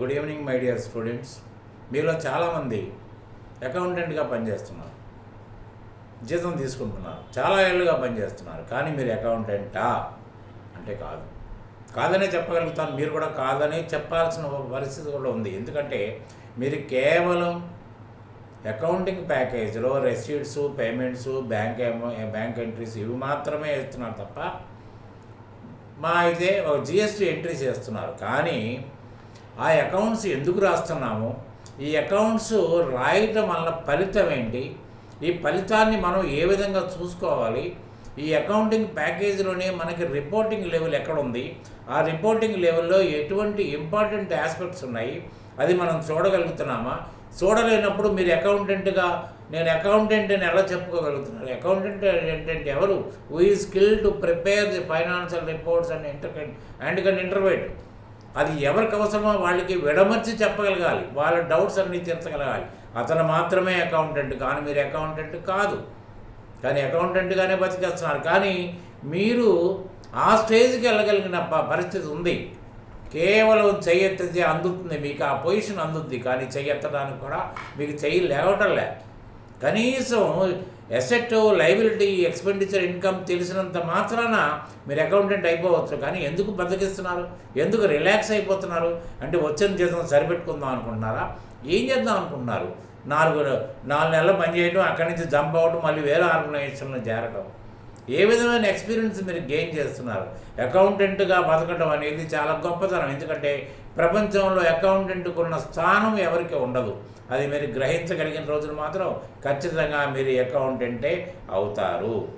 Good evening my dear students మీలో చాలామంది అకౌంటెంట్గా పనిచేస్తున్నారు. జీతం తీసుకుంటున్నారు. చాలా ఏళ్ళుగా పనిచేస్తున్నారు. కానీ మీరు అకౌంటెంటా అంటే కాదు. కాదనే చెప్పగలుగుతాను. మీరు కూడా కాదనే చెప్పాల్సిన పరిస్థితి కూడా ఉంది. ఎందుకంటే మీరు కేవలం accounting ప్యాకేజ్లో receipts payments bank bank entries ఇవి మాత్రమే చేస్తున్నారు తప్ప మా అయితే ఒక జిఎస్టీ ఎంట్రీ చేస్తున్నారు. కానీ ఆ అకౌంట్స్ ఎందుకు రాస్తున్నాము? ఈ అకౌంట్స్ రాయటం వల్ల ఫలితం ఏంటి? ఈ ఫలితాన్ని మనం ఏ విధంగా చూసుకోవాలి? ఈ అకౌంటింగ్ ప్యాకేజీలోనే మనకి రిపోర్టింగ్ లెవెల్ ఎక్కడ ఉంది ఆ రిపోర్టింగ్ లెవెల్లో ఎటువంటి ఇంపార్టెంట్ ఆస్పెక్ట్స్ ఉన్నాయి? అది మనం చూడగలుగుతున్నామా? చూడలేనప్పుడు మీరు అకౌంటెంట్గా నేను అకౌంటెంట్ అని ఎలా చెప్పుకోగలుగుతున్నారు? అకౌంటెంట్ ఏంటంటే ఎవరు? We skill to prepare the financial reports and inter and can interpret అది ఎవరికి అవసరమో వాళ్ళకి విడమర్చి చెప్పగలగాలి. వాళ్ళ డౌట్స్ అన్నీ తీర్చగలగాలి. అతను మాత్రమే అకౌంటెంట్ కానీ మీరు అకౌంటెంట్ కాదు. కానీ అకౌంటెంట్గానే బతికేస్తున్నారు. కానీ మీరు ఆ స్టేజ్కి వెళ్ళగలిగిన పరిస్థితి ఉంది. కేవలం చెయ్యెత్తితే అందుతుంది. మీకు ఆ పొజిషన్ అందుద్ది. కానీ చెయ్యెత్తడానికి కూడా మీకు చెయ్యి లేవటం లే కనీసం ఎసెట్ లైబిలిటీ ఎక్స్పెండిచర్ ఇన్కమ్ తెలిసినంత మాత్రాన మీరు అకౌంటెంట్ అయిపోవచ్చు. కానీ ఎందుకు బతికిస్తున్నారు ఎందుకు రిలాక్స్ అయిపోతున్నారు? అంటే వచ్చిన జీతం సరిపెట్టుకుందాం అనుకుంటున్నారా? ఏం చేద్దాం అనుకుంటున్నారు? నాలుగు నాలుగు నెలలు పనిచేయడం అక్కడి నుంచి జంప్ అవ్వడం మళ్ళీ వేరే ఆర్గనైజేషన్లో చేరడం ఏ విధమైన ఎక్స్పీరియన్స్ మీరు గెయిన్ చేస్తున్నారు? అకౌంటెంట్గా బతకడం అనేది చాలా గొప్పతనం. ఎందుకంటే ప్రపంచంలో అకౌంటెంట్కు ఉన్న స్థానం ఎవరికి ఉండదు. అది మీరు గ్రహించగలిగిన రోజులు మాత్రం ఖచ్చితంగా మీరు అకౌంటెంటే అవుతారు.